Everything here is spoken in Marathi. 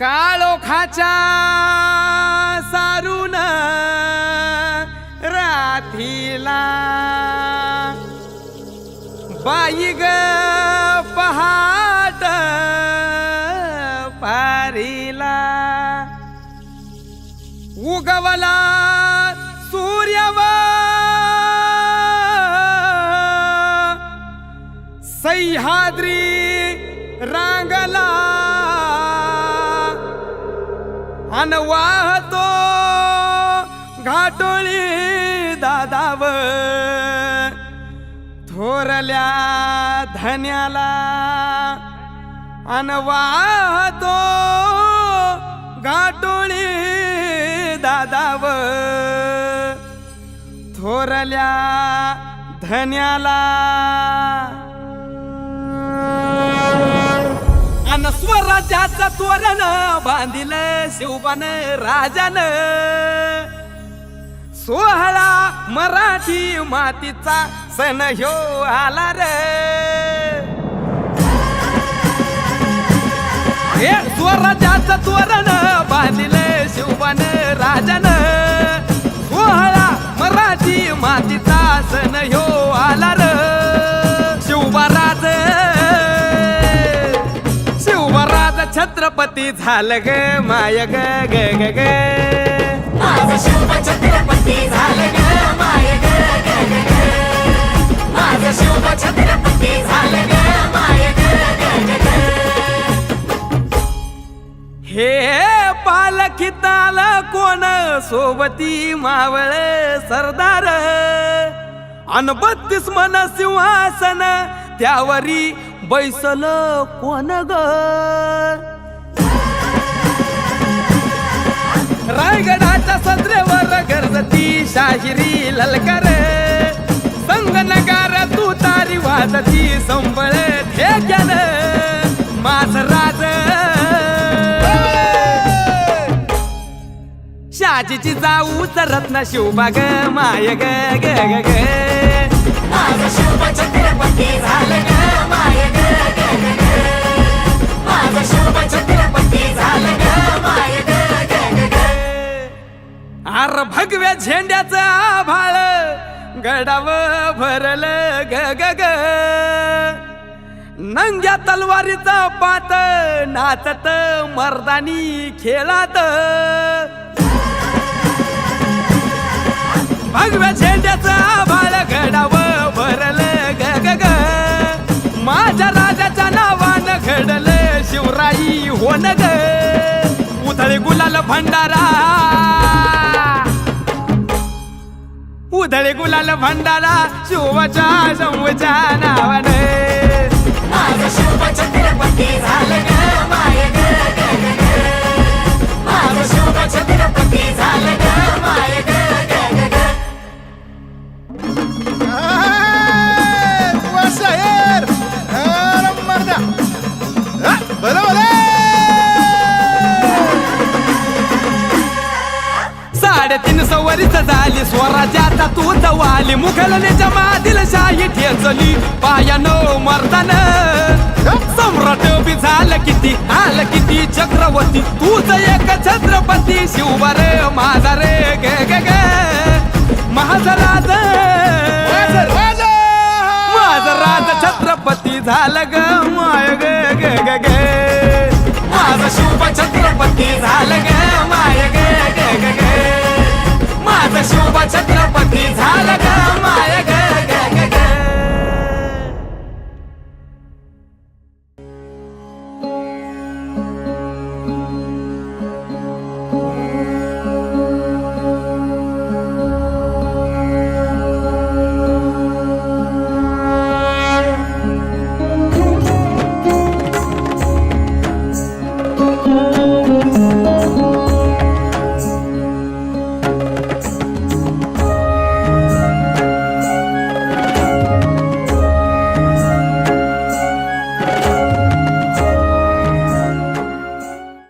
काळोखाच्या सारून राथीला बाई ग पहाट पारीला. उगवला सूर्यवा. सह्याद्री रांगला. अन वाहतो घाटोळी दादाव थोरल्या धन्याला अन वाहतो घाटोळी दादाव थोरल्या धन्याला अन स्वराज्याचं तोरण बांधिल शिवबान राजान. सोहळा मराठी मातीचा सण ह्यो आला रे. हे स्वराज्याचं तोरण बांधिल शिव छत्रपती झालं ग माय ग ग ग ग छत्रपती झालं ग माय ग ग ग ग. माझं शिव छत्रपती झालं ग माय ग ग ग ग. हे पालखीत आलं कोण सोबती मावळ सरदार अन बत्तीस मन सिंहासन त्यावरी बैसल कोण ग? रायगडाच्या सत्रेवर गरजती शाहिरी संग संगनगार तू तारी वाजती संबळ ठेक्यान माझ राज. शाजीची जाऊ रत्न शिवबा ग माय ग ग ग ग. माझं छत्रपती झालं ग माय ग. आर भगव्या झेंड्याचं आभाळ गडाव भरल ग ग ग. नंग्या तलवारीचा पात नाचत मर्दानी खेळात. भंडारा उधळे गुलाल भंडारा शिवाच्या शंभूच्या नावानं माझं शिव छत्रपती झालं ग माय ग. साडेतीन सवरीच झाली. स्वराज्याचा तूच वाली मुघलनेच्या मादील शाही ठेचली. पायानो मर्दान सम्राट बी झालं किती? आलं किती? चक्रवर्ती. तूच एक छत्रपती. शिवबार माझा रे ग ग ग. माझा राज माझं राज छत्रपती झालं ग.